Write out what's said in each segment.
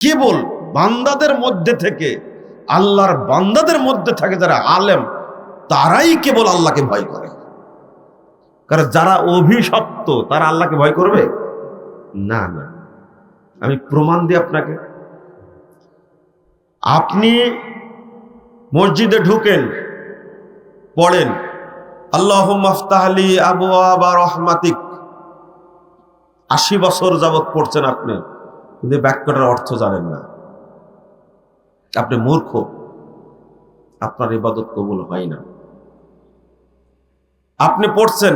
কেবল বান্দাদের মধ্যে থেকে, আল্লাহর বান্দাদের মধ্যে থাকে যারা আলেম, তারাই কেবল আল্লাহকে ভয় করে। কারণ যারা অভিশপ্ত, তারা আল্লাহকে ভয় করবে? না না। আমি প্রমাণ দিই আপনাকে। আপনি মসজিদে ঢুকেন, পড়েন আল্লাহ মাফতাহলি আবু আবা রহমাতিক। আশি বছর যাবৎ পড়ছেন আপনি। কিন্তু বাক্যটার অর্থ জানেন না। আপনি মূর্খ। আপনার ইবাদত কবুল হয় না। আপনি পড়ছেন,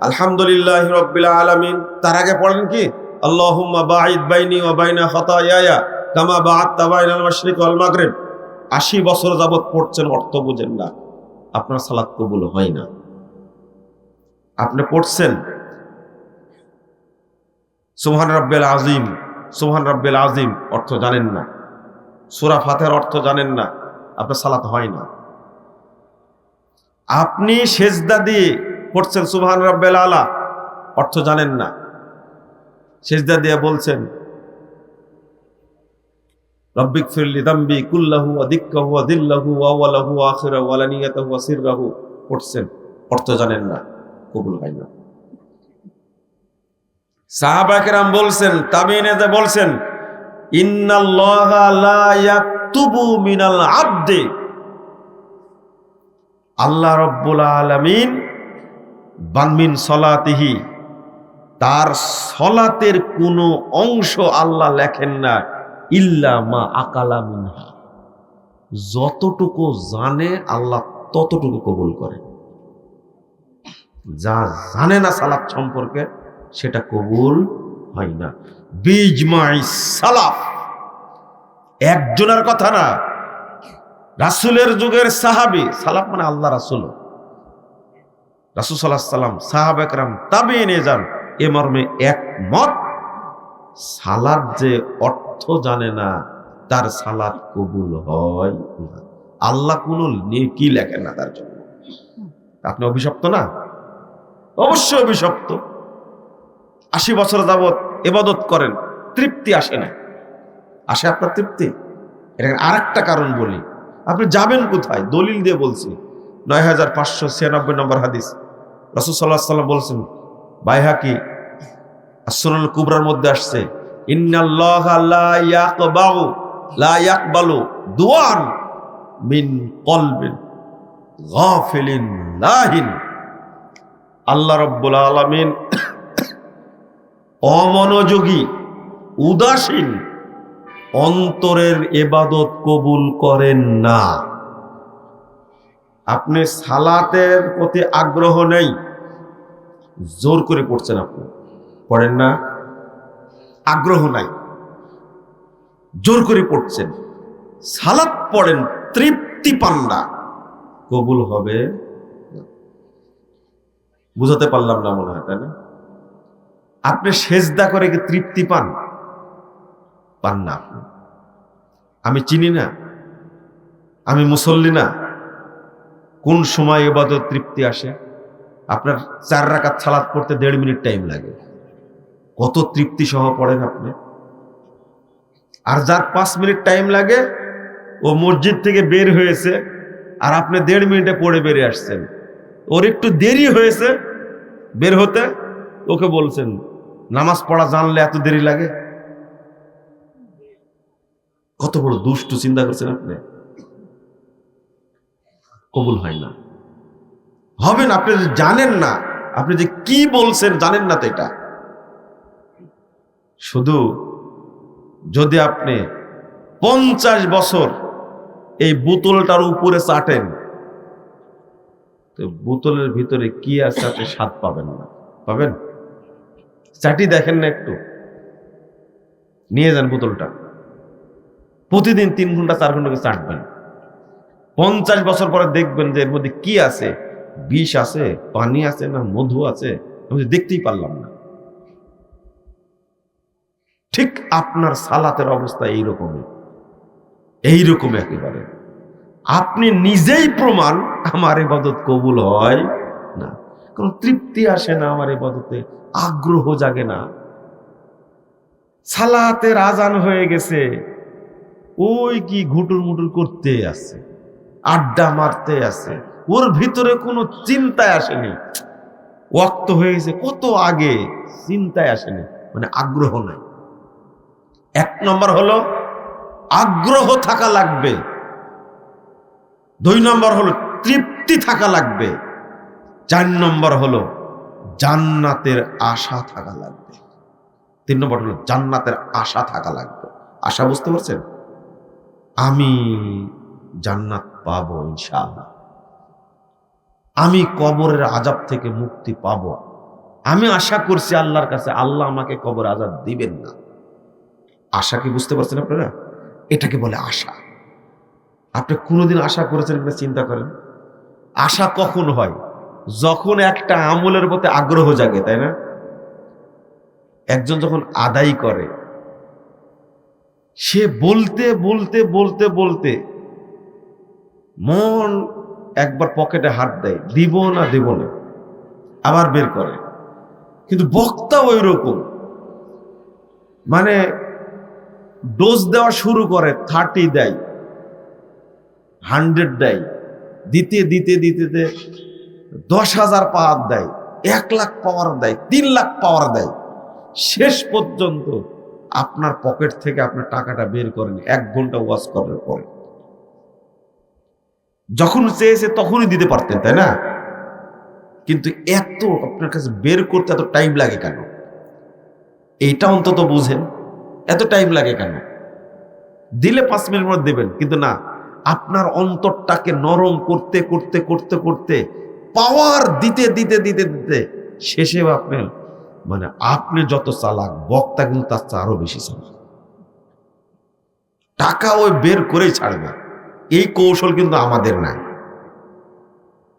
আলহামদুলিল্লাহ রব্বিল আলামিন। তার আগে পড়েন কি? আল্লাহুম্মা বাঈদ বাইনি ওয়া বাইনা খাতায়ায়া কামা বাআদতা বাইনাল মাশরিক ওয়াল মাগরিব। 80 বছর যাবত পড়ছেন, অর্থ বুঝেন না। আপনার সালাত কবুল হয় না। আপনি পড়ছেন, সুবহান রাব্বিল আযীম। সুবহান রাব্বিল আযীম অর্থ জানেন না। সূরা ফাতিহার অর্থ জানেন না, আপনার সালাত হয় না। আপনি সেজদা দিয়ে পড়ছেন সুবহান রাব্বিল আলা, অর্থ জানেন না। সেজদা দিয়ে বলছেন রব্বিক ফিরলি দাম্বি কুল্লাহু আদিক্কাহু আদিল্লাহু আওয়ালাহু আখিরাহু ওয়ালানিয়াতাহু ওয়াসিররাহু পড়ছেন, অর্থ জানেন না, কবুল হয় না। সাহাবাকেরাম বলছেন তাবিনেতে বলছেন মিনাল আবদি। আল্লাহ রব্বুল আলামিন বানমিন সলাতিহি, তার সলাতের কোনো অংশ আল্লাহ লেখেন না, ইল্লা মা আকালা মিনহা। যতটুকু জানে আল্লাহ ততটুকু কবুল করে। যা জানে না সালাত সম্পর্কে সেটা কবুল হয় না। বীজমাই সালাফ। একজনের কথা না, রাসুলের যুগের সাহাবি, সালাফ মানে আল্লাহ রাসুল। রাসুল সাল্লাহ সাল্লাম, সাহাব একরাম তাবে এনে যান, এ মর্মে একমত, সালাদ যে অর্থ জানে না, তার সালাদ কবুল হয় না। আল্লাহ কোনো নেকি লেখেন না তার জন্য। আপনি অভিশপ্ত না? অবশ্যই অভিশপ্ত। আশি বছর যাবৎ এবাদত করেন, তৃপ্তি আসে না। আসে আপনার তৃপ্তি? এটা আর একটা কারণ বলি। আপনি যাবেন কোথায়? দলিল দিয়ে বলছি। নয় হাজার পাঁচশো ছিয়ানব্বই নম্বর হাদিস। রসুল সাল্লাহ সাল্লাম বলছেন বাইহাকি আসনুল কুবরার মধ্যে আসছে মিন লাহিন। আল্লাহ রব্বুল আলামিন অমনোযোগী, উদাসীন, অন্তরের এবাদত কবুল করেন না। আপনি সালাতের প্রতি আগ্রহ নেই, জোর করে পড়ছেন আপনি। পড়েন না? আগ্রহ নাই। জোর করে পড়ছেন। সালাত পড়েন, তৃপ্তি পান না। কবুল হবে বুঝাতে পারলাম না মনে হয়, তাই না? আপনি সেজদা করে কি তৃপ্তি পান? পান না আপনি। আমি চিনি না। আমি মুসল্লি না। কোন সময় এবাদত তৃপ্তি আসে? আপনার চার রাকাত সালাদ পড়তে দেড় মিনিট টাইম লাগে। কত তৃপ্তি সহ পড়েন আপনি? আর যার পাঁচ মিনিট টাইম লাগে, ও মসজিদ থেকে বের হয়েছে আর আপনি দেড় মিনিটে পড়ে বেরিয়ে আসছেন। ওর একটু দেরি হয়েছে বের হতে, ওকে বলছেন নামাজ পড়া জানলে এত দেরি লাগে? কত বড় দুষ্টু চিন্তা করছেন আপনি? কবুল হয় না। হবে না আপনি জানেন না, আপনি যে কি বলছেন জানেন না তো এটা। শুধু যদি আপনি পঞ্চাশ বছর এই বোতলটার উপরে চাটেন, তো বোতলের ভিতরে কি আছে আপনি স্বাদ পাবেন না। পাবেন? চাটি দেখেন না একটু। নিয়ে যান বোতলটা। প্রতিদিন তিন ঘণ্টা, চার ঘন্টাকে চাটবেন। পঞ্চাশ বছর পরে দেখবেন যে এর মধ্যে কি আছে? বিষ আছে, পানি আছে না মধু আছে? আমি দেখতেই পারলাম না। ঠিক আপনার সালাতের অবস্থা এইরকমই। এইরকম একেবারে। আপনি নিজেই প্রমাণ, আমার ইবাদত কবুল হয় না। কোন তৃপ্তি আসে না আমার ইবাদতে আগ্রহ জাগে না। সালাতের আজান হয়ে গেছে। ওই কি ঘুটুর মুটুর করতে আছে আড্ডা মারতে আছে ওর ভিতরে কোনো চিন্তায় আসেনি। ওয়াক্ত হয়ে গেছে কত আগে চিন্তায় আসেনি মানে আগ্রহ নাই। এক নম্বর হলো, আগ্রহ থাকা লাগবে। দুই নম্বর হলো, তৃপ্তি থাকা লাগবে। চার নম্বর হলো জান্নাতের আশা থাকা লাগবে। তিন নম্বর হলো জান্নাতের আশা থাকা লাগবে। আশা বুঝতে পারছেন? আমি জান্নাত পাব ইনশাআল্লাহ। আমি কবরের আজাব থেকে মুক্তি পাবো। আমি আশা করছি আল্লাহর কাছে আল্লাহ আমাকে কবর আজাব দিবেন না। আশা কি বুঝতে পারছেন আপনারা? এটাকে বলে আশা। আপনি কোনোদিন আশা করেছেন কিনা চিন্তা করেন? আশা কখন হয়? যখন একটা আমলের প্রতি আগ্রহ জাগে, তাই না? একজন যখন আদায় করে, সে বলতে বলতে বলতে বলতে মন একবার পকেটে হাত দেয়, দিব না দেব না, আবার বের করে। কিন্তু বক্তা ওই রকম মানে ডোজ দেওয়া শুরু করে থার্টি দেয় হান্ড্রেড দেয় দিতে দিতে দিতে দশ হাজার পাওয়ার দেয়, এক লাখ পাওয়ার দেয়, তিন লাখ পাওয়ার দেয়। শেষ পর্যন্ত আপনার পকেট থেকে আপনার টাকাটা বের করেন, এক ঘণ্টা ওয়াশ করার পরে। যখন চেয়েছে তখনই দিতে পারতেন, তাই না? কিন্তু এত আপনার কাছে বের করতে এত টাইম লাগে কেন? এইটা অন্তত বুঝেন, এত টাইম লাগে কেন? দিলে পাঁচ মিনিট মধ্যে দেবেন, কিন্তু না, আপনার অন্তরটাকে নরম করতে করতে করতে করতে পাওয়ার দিতে দিতে দিতে দিতে শেষে আপনি মানে আপনি যত চালাক, বক্তা কিন্তু তার চেয়ে আরও বেশি চালাক। টাকা ওই বের করেই ছাড়বে। এই কৌশল কিন্তু আমাদের নাই।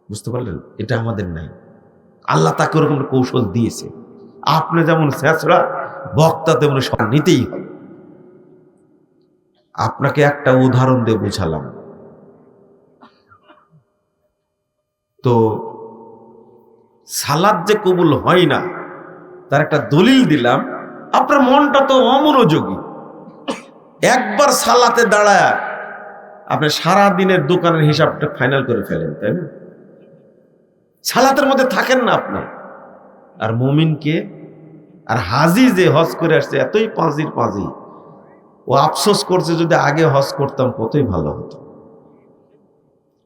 বুঝতে পারলেন? এটা আমাদের নাই। আল্লাহ তাকে ওরকম কৌশল দিয়েছে। আপনি যেমন শেষরা, বক্তা তেমন সব নিতেই হবে। আপনাকে একটা উদাহরণ দিয়ে বুঝালাম। তো সালাদ যে কবুল হয় না, তার একটা দলিল দিলাম, আপনার মনটা তো অমনোযোগী। একবার সালাতে দাঁড়ায়, আপনি সারা দিনের দোকানের হিসাবটা ফাইনাল করে ফেলেন, তাই না? সালাতের মধ্যে থাকেন না আপনি। আর মমিনকে, আর হাজি যে হজ করে আসছে, এতই পাঁজির পাঁজি ও আফসোস করছে, যদি আগে হজ করতাম, কতই ভালো হতো।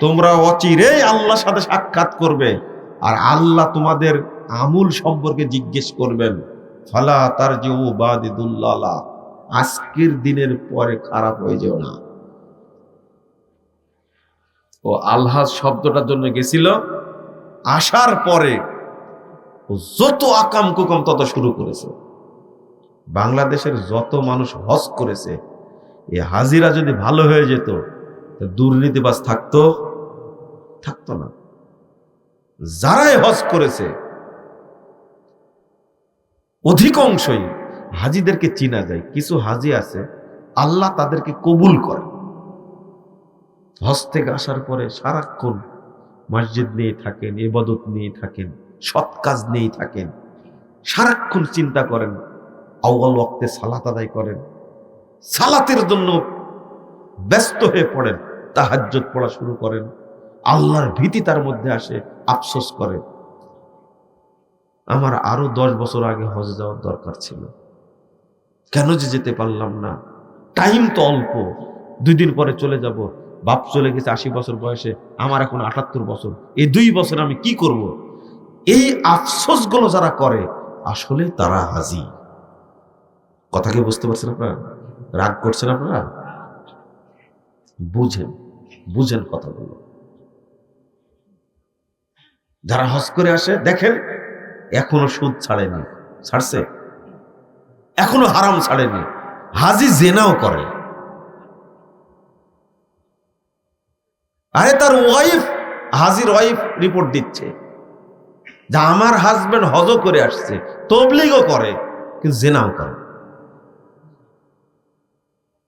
তোমরা অচিরেই আল্লাহর সাথে সাক্ষাৎ করবে আর আল্লাহ তোমাদের আমুল সম্পর্কে জিজ্ঞেস করবেন। ফালা তার যে ও বাদিদুল্লাহ আজকের দিনের পরে খারাপ হয়ে যেও না। ও আল্লাহ শব্দটার জন্য গেছিল। আসার পরে ও যত আকাম কুকাম তত শুরু করেছে। বাংলাদেশের যত মানুষ হজ করেছে, এ হাজিরা যদি ভালো হয়ে যেত, তা দুর্নীতিবাজ থাকতো। থাকতো না। যারাই হজ করেছে, অধিকাংশই হাজিদেরকে চিনা যায়। কিছু হাজি আছে, আল্লাহ তাদেরকে কবুল করে। হজ থেকে আসার পরে সারাক্ষণ মসজিদ নিয়ে থাকেন এবাদত নিয়ে থাকেন, সৎ কাজ নিয়েই থাকেন। সারাক্ষণ চিন্তা করেন আউ্বাল ওক্তে সালাত আদায় করেন। সালাতের জন্য ব্যস্ত হয়ে পড়েন তাহাজ্জত পড়া শুরু করেন। আল্লাহর ভীতি তার মধ্যে আসে, আফসোস করে। আমার আরও দশ বছর আগে হজে যাওয়ার দরকার ছিল। কেন যে যেতে পারলাম না? টাইম তো অল্প। দুই দিন পরে চলে যাব। বাপ চলে গেছে আশি বছর বয়সে, আমার এখন আটাত্তর বছর। এই দুই বছর আমি কি করব। এই আফসোসগুলো যারা করে, আসলে তারা হাজি। কথা কি বুঝতে পারছেন আপনারা? রাগ করছেন আপনারা? বুঝেন। বুঝেন কথাগুলো। যারা হজ করে আসে, দেখেন, এখনও সুদ ছাড়েনি। ছাড়ছে? এখনও হারাম ছাড়েনি। হাজি জেনাও করে। আরে তার ওয়াইফ, হাজির ওয়াইফ রিপোর্ট দিচ্ছে। যা আমার হাজবেন্ড হজ করে আসছে, তবলিগও করে, কিন্তু জেনাও করে।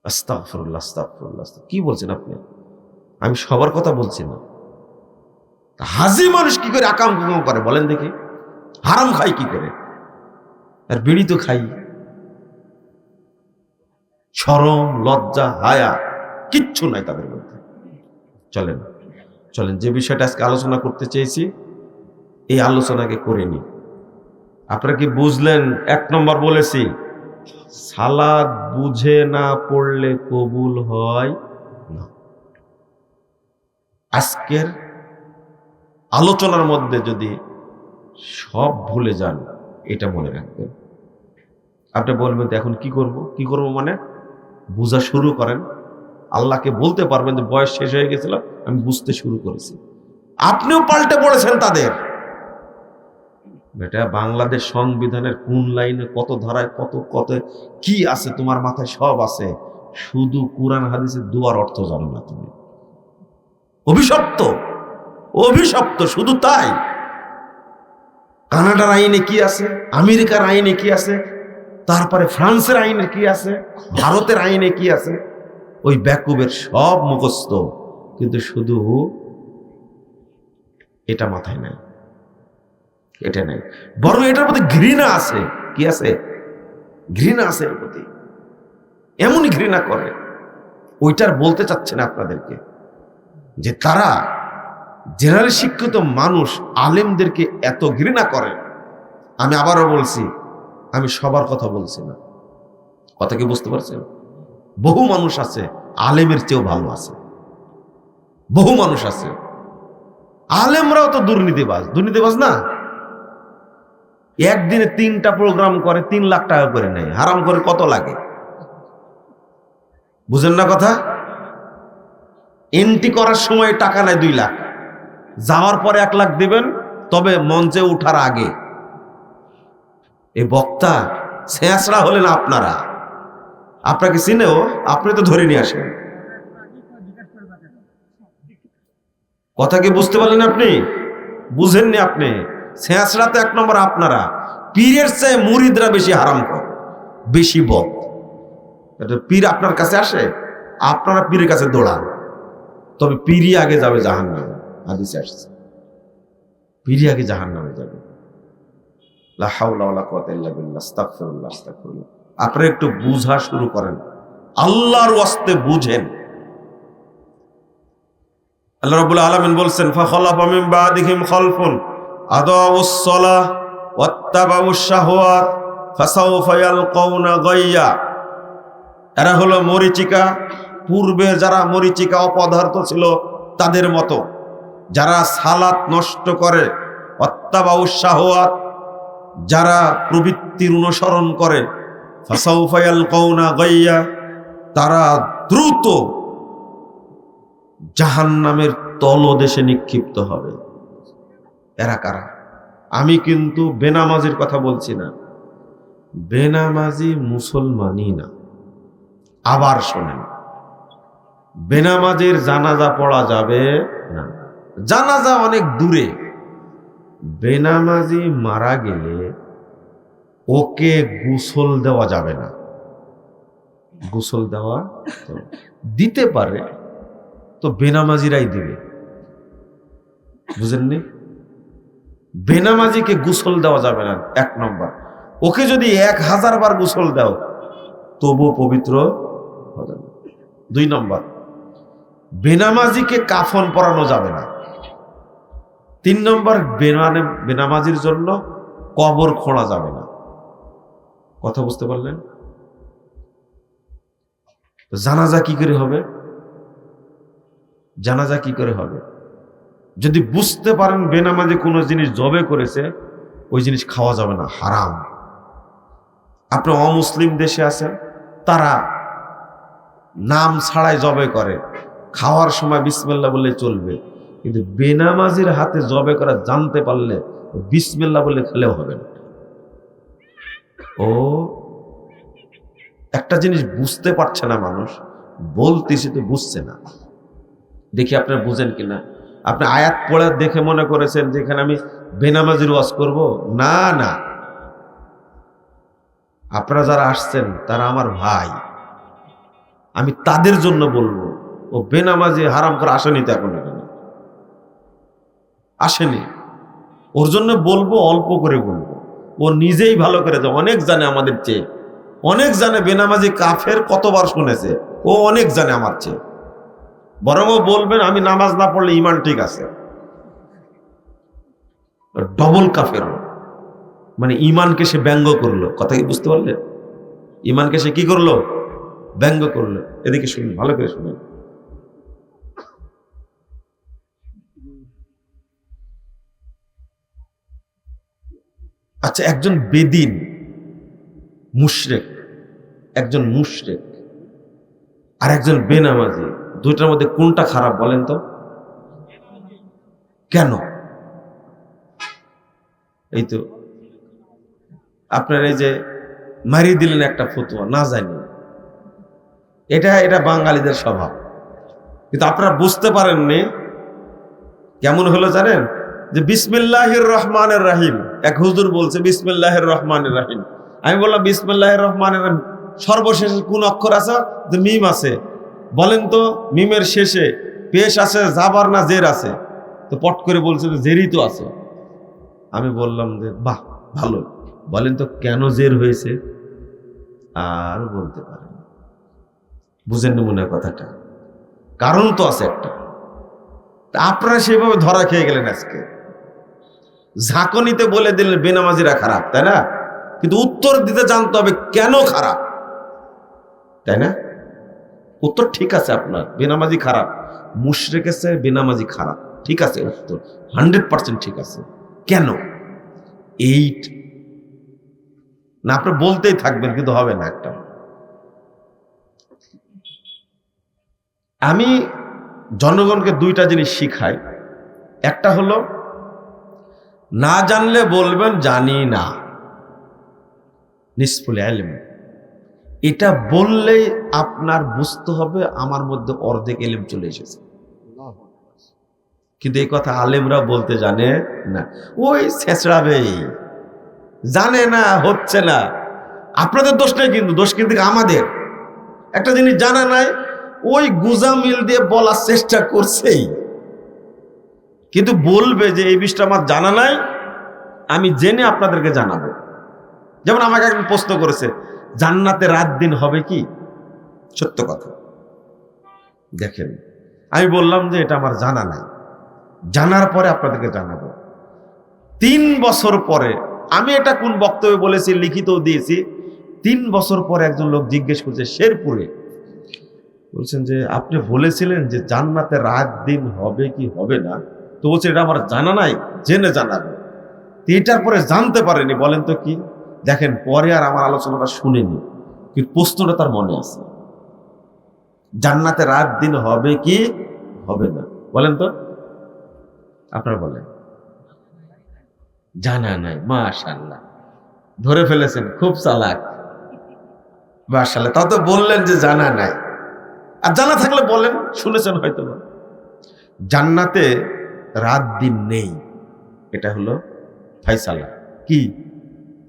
আস্তাগফিরুল্লাহ আস্তাগ- কি বলছেন আপনি? আমি সবার কথা বলছি না। হাজি মানুষ কি করে আকাম কুকাম করে বলেন দেখি? হারাম খাই কি করে? আর বিড়ি তো খাই। সরম, লজ্জা, হায়া কিচ্ছু নাই তাদের মধ্যে। চলেন চলেন, যে বিষয়টা আজকে আলোচনা করতে চেয়েছি, এই আলোচনাকে করে নি আপনারা কি বুঝলেন? এক নম্বর বলেছি, সালাদ বুঝে না পড়লে কবুল হয় না। আজকের আলোচনার মধ্যে যদি সব ভুলে যান, এটা মনে রাখবেন। আপনি বলবেন, তো এখন কি করব? কি করব মানে? বোঝা শুরু করেন। আল্লাহকে বলতে পারবেন যে, বয়স শেষ হয়ে গেছিল, আমি বুঝতে শুরু করেছি। আপনিও পাল্টে পড়েছেন তাদের। বেটা, বাংলাদেশ সংবিধানের কোন লাইনে কত ধারায় কত কত কি আছে, তোমার মাথায় সব আছে। শুধু কোরআন, হাদিসের দুয়ার অর্থ জানো না তুমি। অভিশপ্ত। অভিশপ্ত, শুধু তাই। কানাডার আইনে কি আছে? আমেরিকার আইনে কি আছে? তারপরে ফ্রান্সের আইনে কি আছে? ভারতের আইনে কি আছে? ওই ব্যাকুবের সব মুখস্থ। কিন্তু শুধু এটা মাথায় নাই এটা নাই বরং এটার প্রতি ঘৃণা আছে। কি আছে? ঘৃণা আছে এর প্রতি। এমনই ঘৃণা করে। ওইটার বলতে চাচ্ছে না আপনাদেরকে। যে তারা জেনারেল শিক্ষিত মানুষ আলেমদেরকে এত ঘৃণা করে, আমি আবারও বলছি, আমি সবার কথা বলছি না। কথা কি বুঝতে পারছেন? বহু মানুষ আছে, আলেমের চেয়েও ভালো আছে। বহু মানুষ আছে। আলেমরাও তো দুর্নীতিবাজ। দুর্নীতিবাজ না? একদিনে তিনটা প্রোগ্রাম করে, তিন লাখ টাকা করে নেয়। হারাম করে কত লাগে? বুঝেন না কথা? এন্ট্রি করার সময় টাকা নেয় দুই লাখ। যাওয়ার পরে এক লাখ দিবেন, তবে মঞ্চে উঠার আগে। এই বক্তা শেষরা হলেন আপনারা। আপনাকে চিনেও আপনি তো ধরে নিয়ে আসেন। কথা কি বুঝতে পারলেন আপনি? বুঝেননি আপনি? শেষরা তো এক নম্বর আপনারা। পীরের চেয়ে মুরিদরা বেশি হারাম কর, বেশি এটা পীর আপনার কাছে আসে, আপনারা পীরের কাছে দৌড়ান। তবে পীরই আগে যাবে জাহান নামে হাদিসে আসছে। পীরই আগে জাহান নামে যাবে আপনারা একটু বুঝা শুরু করেন। আল্লাহর ওয়াস্তে বুঝেন। আল্লাহ রাব্বুল আলামিন বলছেন ফাখালাফা বাদিহিম খালফুন আদাউস সালাহ ওয়াত্তাবাউশ শাহওয়াত ফাসাউফা ইয়ালকাউনা গাইয়া। এরা হলো মরিচিকা। পূর্বে যারা মরিচিকা অপদার্থ ছিল, তাদের মতো। যারা সালাত নষ্ট করে অত্যাবাউস শাহওয়াত, যারা প্রবৃত্তির অনুসরণ করে ফাসাউফায়াল কৌনা গাইয়া, তারা দ্রুত জাহান্নামের তলদেশে নিক্ষিপ্ত হবে। এরা কারা? আমি কিন্তু বেনামাজির কথা বলছি না। বেনামাজি মুসলমানই না। আবার শোনেন, বেনামাজির জানাজা পড়া যাবে না। জানাজা অনেক দূরে। বেনামাজি মারা গেলে ওকে গোসল দেওয়া যাবে না। গোসল দেওয়া দিতে পারে, তো বেনামাজিরাই দিবে। বুঝেননি? বেনামাজিকে গোসল দেওয়া যাবে না, এক নম্বর। ওকে যদি এক হাজার বার গোসল দাও, তবুও পবিত্র হবে দুই নম্বর, বেনামাজিকে কাফন পরানো যাবে না। তিন নম্বর বেনানে, বেনামাজির জন্য কবর খোঁড়া যাবে না। কথা বুঝতে পারলেন? জানাজা কি করে হবে? জানাজা কি করে হবে? যদি বুঝতে পারেন বেনামাজি কোনো জিনিস জবে করেছে, ওই জিনিস খাওয়া যাবে না, হারাম। আপনি অমুসলিম দেশে আছেন, তারা নাম ছাড়াই জবে করে। খাওয়ার সময় বিসমেল্লা বললে চলবে। কিন্তু বেনামাজির হাতে জবে করা জানতে পারলে বিসমিল্লা বলে খেলেও হবে না। ও, একটা জিনিস বুঝতে পারছে না মানুষ, বলতেছি তো বুঝছে না। দেখি আপনারা বুঝেন কিনা। আপনি আয়াত পড়ে দেখে মনে করেছেন যে এখানে আমি বেনামাজির ওয়াজ করব? না না। আপনারা যারা আসছেন, তারা আমার ভাই। আমি তাদের জন্য বলব, ও বেনামাজি হারাম করে আসেনি তো এখন এখানে। আসেনি। ওর জন্য বলব, অল্প করে বলব। ও নিজেই ভালো করে যায় অনেক জানে আমাদের চেয়ে। অনেক জানে বেনামাজি কাফের কতবার শুনেছে। ও অনেক জানে আমার চেয়ে। বরং ও বলবেন, আমি নামাজ না পড়লে ইমান ঠিক আছে। ডবল কাফের মানে ইমানকে সে ব্যঙ্গ করল। কথা কি বুঝতে পারলেন? ইমানকে সে কি করল? ব্যঙ্গ করল। এদিকে শুনুন, ভালো করে শুনুন। আচ্ছা একজন বেদিন, মুশরেক, একজন মুশরেক আর একজন বেনামাজি, দুইটার মধ্যে কোনটা খারাপ বলেন তো? কেন? এই তো, আপনার এই যে মারিয়ে দিলেন একটা ফতুয়া, না জানি। এটা এটা বাঙালিদের স্বভাব। কিন্তু আপনারা বুঝতে পারেননি, কেমন হলো জানেন? যে বিসমিল্লাহির রহমানের রাহিম। এক হুজুর বলছে, বিসমিল্লাহির রহমানের রাহিম। আমি বললাম, বিসমিল্লাহির রহমানের রাহিম। সর্বশেষে কোন অক্ষর আছে? যে মিম আছে। বলেন তো, মিমের শেষে পেশ আছে জাবার না জের আছে? তো পট করে বলছে যে জেরই তো আছে। আমি বললাম যে, বাহ, ভালো। বলেন তো, কেন জের হয়েছে? আর বলতে পারেন বুঝেন মনে কথাটা। কারণ তো আছে একটা। তা আপনারা সেভাবে ধরা খেয়ে গেলেন আজকে। ঝাঁকনিতে বলে দিলেন, বেনামাজিরা খারাপ, তাই না? কিন্তু উত্তর দিতে জানতে হবে কেন খারাপ, তাই না? উত্তর ঠিক আছে আপনার, বেনামাজি খারাপ, মুশরেক আছে, বেনামাজি খারাপ, ঠিক আছে উত্তর, হান্ড্রেড পার্সেন্ট ঠিক আছে। কেন? এইট, না, আপনি বলতেই থাকবেন, কিন্তু হবে না একটা। আমি জনগণকে দুইটা জিনিস শিখাই একটা হলো, না জানলে বলবেন, জানি না। নিষ্ফুল আলম এটা বললেই আপনার বুঝতে হবে, আমার মধ্যে অর্ধেক এলেম চলে এসেছে। কিন্তু এই কথা আলেমরা বলতে জানে না। ওই ছেঁচড়াবেই জানে না, হচ্ছে না। আপনাদের দোষ নেই কিন্তু, দোষ কিন্তু আমাদের। একটা জিনিস জানা নাই ওই গুজা মিল দিয়ে বলার চেষ্টা করছেই। কিন্তু বলবে যে, এই বিষয়টা আমার জানা নাই, আমি জেনে আপনাদেরকে জানাব। যেমন আমাকে একজন প্রশ্ন করেছে, জান্নাতে রাত দিন হবে কি? সত্য কথা। দেখেন, আমি বললাম যে, এটা আমার জানা নাই। জানার পরে আপনাদেরকে জানাব। তিন বছর পরে, আমি এটা কোন বক্তব্যে বলেছি, লিখিতও দিয়েছি, তিন বছর পরে একজন লোক জিজ্ঞেস করছে, শেরপুরে বলছেন যে, আপনি বলেছিলেন যে জান্নাতে রাত দিন হবে কি হবে না? তো বলছে, এটা আমার জানা নাই, জেনে জানাব। এটার পরে জানতে পারেনি, বলেন তো কি? দেখেন, পরে আর আমার আলোচনাটা শুনেনি, কিন্তু প্রশ্নটা তার মনে আছে। জান্নাতে রাত দিন হবে কি হবে না? বলেন তো। আপনার বলেন। জানা নাই মাশাল্লাহ ধরে ফেলেছেন, খুব চালাক। মাশাল্লাহ তা তো বললেন যে জানা নাই। আর জানা থাকলে বলেন, শুনেছেন হয়তো। জান্নাতে রাত দিন নেই, এটা হলো ফাইসালা কি?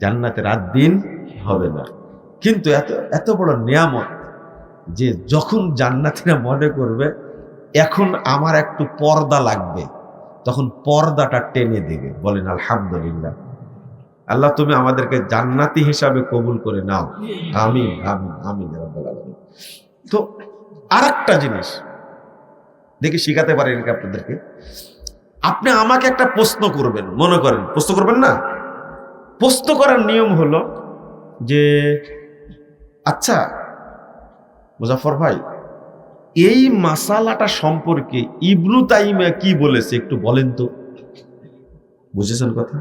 জান্নাতে রাত দিন হবে না। কিন্তু এত এত বড় নিয়ামত যে যখন জান্নাতিরা মনে করবে, এখন আমার একটু পর্দা লাগবে, তখন পর্দাটা টেনে দেবে, বলেন, আলহামদুলিল্লাহ। আল্লাহ, তুমি আমাদেরকে জান্নাতি হিসাবে কবুল করে নাও। আমি রাব্বাল আলামিন। তো আর একটা জিনিস দেখি শিখাতে পারি নাকি আপনাদেরকে? আপনি আমাকে একটা প্রশ্ন করবেন, মনে করেন, প্রশ্ন করবেন না? প্রশ্ন করার নিয়ম হলো যে আচ্ছা মুজাফর ভাই, এই মাসালাটা সম্পর্কে ইবনু তাইমা কি বলেছে একটু বলেন তো। বুঝেছেন কথা?